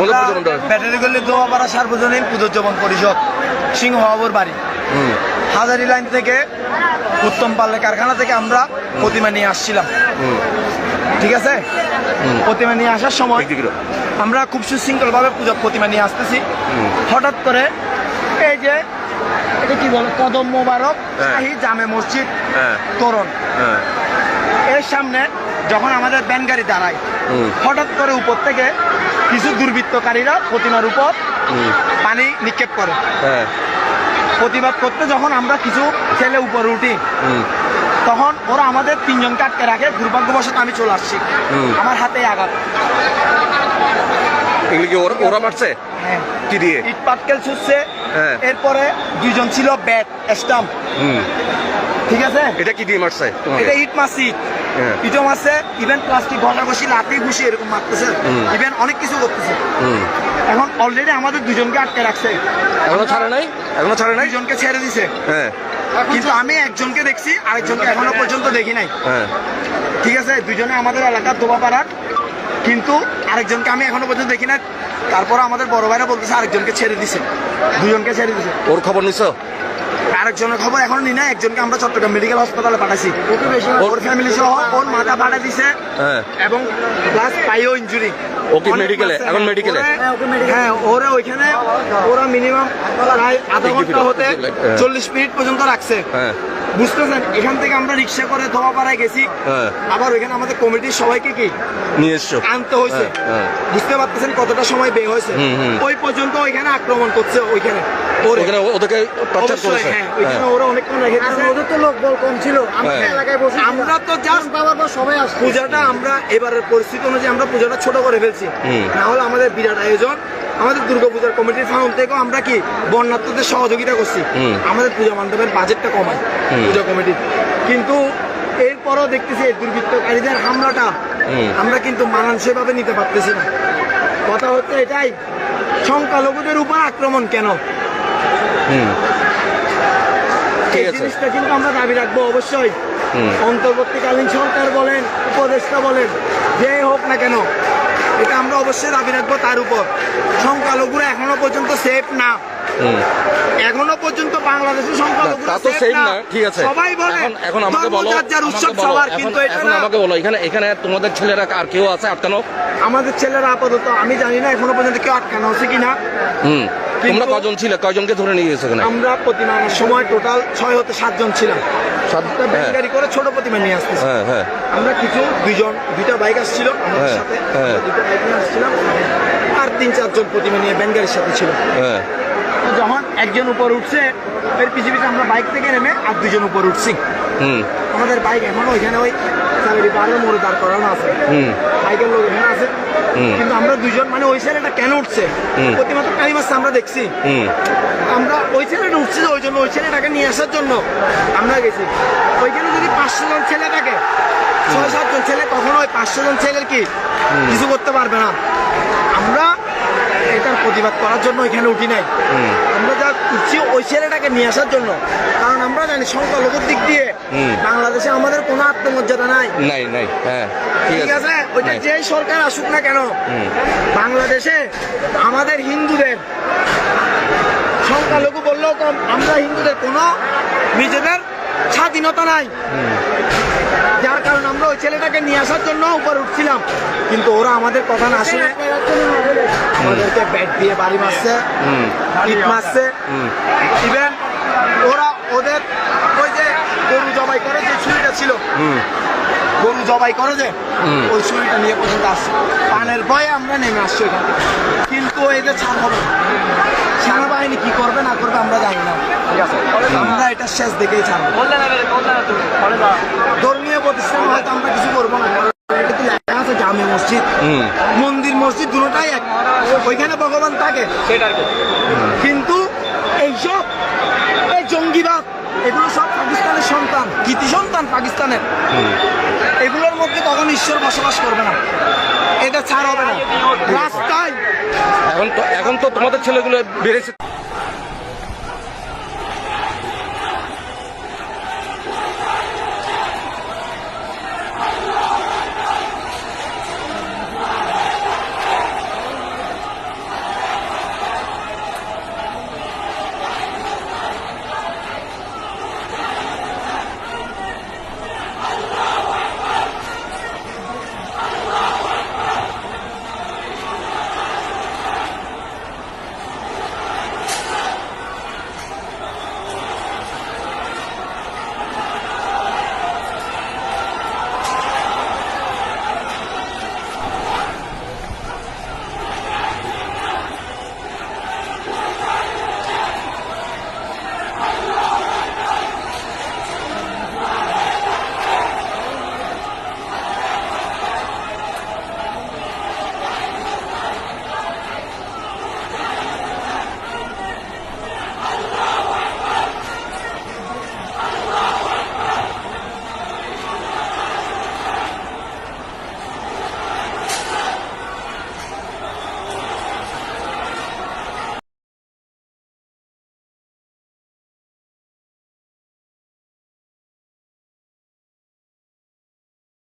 তোমাদের পুজো মণ্ডপ ব্যাটারি গল্লি দোয়াপাড়া সার্বজনীন পুজোজ্জীবন পরিষদ সিংহবাবুর বাড়ি। হাজারি লাইন থেকে উত্তম পাল্লে কারখানা থেকে আমরা প্রতিমা নিয়ে আসছিলাম। ঠিক আছে? প্রতিমা নিয়ে আসার সময় আমরা খুব সুশৃঙ্খল ভাবে পুজো প্রতিমা নিয়ে আসতেছি। হঠাৎ করে এই যে এটা কি বলে? কদম মোবারক হ্যাঁ। শাহী জামে মসজিদ হ্যাঁ। তোরণ। হ্যাঁ। এর সামনে যখন আমাদের ব্যান গাড়ি দাঁড়ায় হঠাৎ করে উপর থেকে কিছু দুর্বৃত্তকারীরা প্রতিমার উপর পানি নিক্ষেপ করে। হ্যাঁ। প্রতিবাদ করতে যখন আমরা কিছু ছেলে উপরে উঠি তখন ওরা আমাদের তিনজনকে আটকে রাখে। দুর্ভাগ্যবশত আমি চলে আসছি। আমার হাতে আঘাত। এগুলি কি ওরা ওরা মারছে? হ্যাঁ। কি দিয়ে? ইট পাটকেল ছুটছে হ্যাঁ। এরপরে দুইজন ছিল ব্যাট স্টাম্প। হুম। ঠিক আছে? এটা কি দিয়ে মারছে এটা ইট মারছি হ্যাঁ। ইটও মারছে ইভেন প্লাস্টিক ঘষা ঘষি লাঠি ঘুষি এরকম মারতেছে। ইভেন অনেক কিছু করতেছে। হুম। এখন অলরেডি আমাদের দুজনকে আটকে রাখছে। এখনও ছাড়ে নাই? এখনও ছাড়ে নাই? দুজনকে ছেড়ে দিছে। হ্যাঁ। কিন্তু আমি একজনকে দেখছি আরেকজনকে এখনও পর্যন্ত দেখি নাই। হ্যাঁ। ঠিক আছে দুজনে আমাদের এলাকার দোবা পাড়ার কিন্তু আরেকজনকে আমি এখনও পর্যন্ত দেখি না তারপর আমাদের বড় ভাইরা বলতেছে আরেকজনকে ছেড়ে দিছে। দুজনকে ছেড়ে দিছে। ওর খবর নিছো? আরেকজনের খবর এখন নি না একজনকে আমরা চট্টগ্রাম মেডিকেল হাসপাতালে পাঠাইছি। ওর ফ্যামিলি সহ ওর মাথা ফাটা দিছে হ্যাঁ। এবং প্লাস পাইও ইঞ্জুরি ও মেডিকেলে? এখন মেডিকেলে হ্যাঁ ওরা ওইখানে ওরা মিনিমাম প্রায় আধা ঘণ্টা হতে হ্যাঁ। চল্লিশ মিনিট পর্যন্ত রাখছে। হ্যাঁ। বুঝতেছেন? এখান থেকে আমরা রিক্সা করে ধোয়াপাড়ায় গেছি। হ্যাঁ। আবার ওইখানে আমাদের কমিটির সবাইকে কি? নিয়ে এসছো। আনতে হয়েছে। হ্যাঁ, হ্যাঁ। বুঝতে পারতেছেন কতটা সময় বে হয়েছে? হুম, হুম। ওই পর্যন্ত ওইখানে আক্রমণ করছে ওইখানে। আমরা। এলাকায় বসে আমরা তো জাস্ট বাবার সবাই আসছে। পূজাটা আমরা এবারের পরিস্থিতি অনুযায়ী আমরা পূজাটা ছোট করে ফেলছি। না হলে আমাদের বিরাট আয়োজন। আমাদের দুর্গাপূজার কমিটির ফাউন্ড থেকেও আমরা কি বন্যার্থদের সহযোগিতা করছি। আমাদের পূজা মণ্ডপের বাজেটটা কমায় পূজা কমিটির। কিন্তু এরপরও দেখতেছি দুর্বৃত্তকারীদের হামলাটা আমরা কিন্তু মানানসইভাবে নিতে পারতেছি না। কথা হচ্ছে এটাই সংখ্যালঘুদের উপর আক্রমণ কেন? এই জিনিসটা কিন্তু আমরা দাবি রাখব অবশ্যই। অন্তর্বর্তীকালীন সরকার বলেন উপদেষ্টা বলেন যে হোক না কেন এটা আমরা অবশ্যই দাবি রাখব তার উপর। সংখ্যালঘুরা এখনও পর্যন্ত সেফ না। এখনও পর্যন্ত বাংলাদেশের সংখ্যালঘুরা তো সেফ না। ঠিক আছে। সবাই বলে এখন আমাকে বলো উৎসব সবার এখন- কিন্তু এটা আমাকে বলো এখানে এখানে তোমাদের ছেলেরা আর কেউ আছে আটকানো? আমাদের ছেলেরা আপাতত আমি জানি না এখনও পর্যন্ত কেউ আটকানো হচ্ছে কিনা। হুম। তোমরা কজন ছিলে? কয়জনকে ধরে নিয়ে গেছো এখানে? আমরা প্রতিমা আনার সময় টোটাল ছয় হতে সাতজন ছিলাম। হ্যাঁ। ব্যাটারি করে ছোট প্রতিমা নিয়ে হ্যাঁ হ্যাঁ। আমরা কিছু দুইজন দুইটা বাইক আসছিল আমাদের হ্যাঁ, সাথে। হ্যাঁ। বাইক নিয়ে আসছিলাম। আর তিন চারজন প্রতিমা নিয়ে ব্যান গাড়ির সাথে ছিল। হ্যাঁ। যখন একজন উপর উঠছে এর পিছিয়ে আমরা বাইক থেকে নেমে আর দুজন উপর উঠছি। হুম। আমাদের বাইক এখনও ওইখানে ওই চাকরি বারের মোড়ে দাঁড় করানো আছে। হুম। লোক এখানে আছে। কিন্তু আমরা মানে ওই ছেলেটা কেন উঠছে? কালী আমরা দেখছি। আমরা ওই ছেলেটা উঠছে ওই জন্য ওই ছেলেটাকে নিয়ে আসার জন্য আমরা গেছি। ওইখানে যদি পাঁচশো জন ছেলে থাকে ছয় সাতজন ছেলে কখনো ওই পাঁচশো জন ছেলের কি? কিছু করতে প্রতিবাদ করার জন্য ওইখানে উঠি নাই। আমরা যা উঠছি ওই ছেলেটাকে নিয়ে আসার জন্য। কারণ আমরা জানি সংখ্যালঘুর দিক দিয়ে বাংলাদেশে আমাদের কোনো আত্মমর্যাদা নাই। নাই নাই হ্যাঁ ঠিক আছে। ওইটা। যেই সরকার আসুক না কেন বাংলাদেশে আমাদের হিন্দুদের সংখ্যালঘু বললেও কম আমরা হিন্দুদের কোনো নিজেদের স্বাধীনতা নাই। যার কারণে আমরা ওই ছেলেটাকে নিয়ে আসার জন্য উপর উঠছিলাম। কিন্তু ওরা আমাদের কথা না শুনে আমাদেরকে ব্যাট দিয়ে বাড়ি মারছে ইট মারছে। ইভেন ওরা ওদের ওই যে গরু জবাই করে যে ছুরিটা ছিল গরু জবাই করে যে ওই ছুরিটা নিয়ে পর্যন্ত আসছে। পানের ভয়ে আমরা নেমে আসছি ওইখান থেকে। কিন্তু এদের ছাড় হবে না। সেনাবাহিনী কি করবে না করবে আমরা জানি না। আমরা এটা শেষ দেখেই ছাড়বো ধর্মীয় প্রতিষ্ঠান হয়তো আমরা কিছু করব না। আছে জামে মসজিদ। মন্দির মসজিদ দুটোটাই এক। ওইখানে ভগবান থাকে। কিন্তু এইসব এই জঙ্গিবাদ এগুলো সব পাকিস্তানের সন্তান কৃতি সন্তান পাকিস্তানের। এগুলোর মধ্যে তখন ঈশ্বর বসবাস করবে না। এটা ছাড় হবে না। রাস্তায় এখন তো এখন তো তোমাদের ছেলেগুলো বেড়েছে।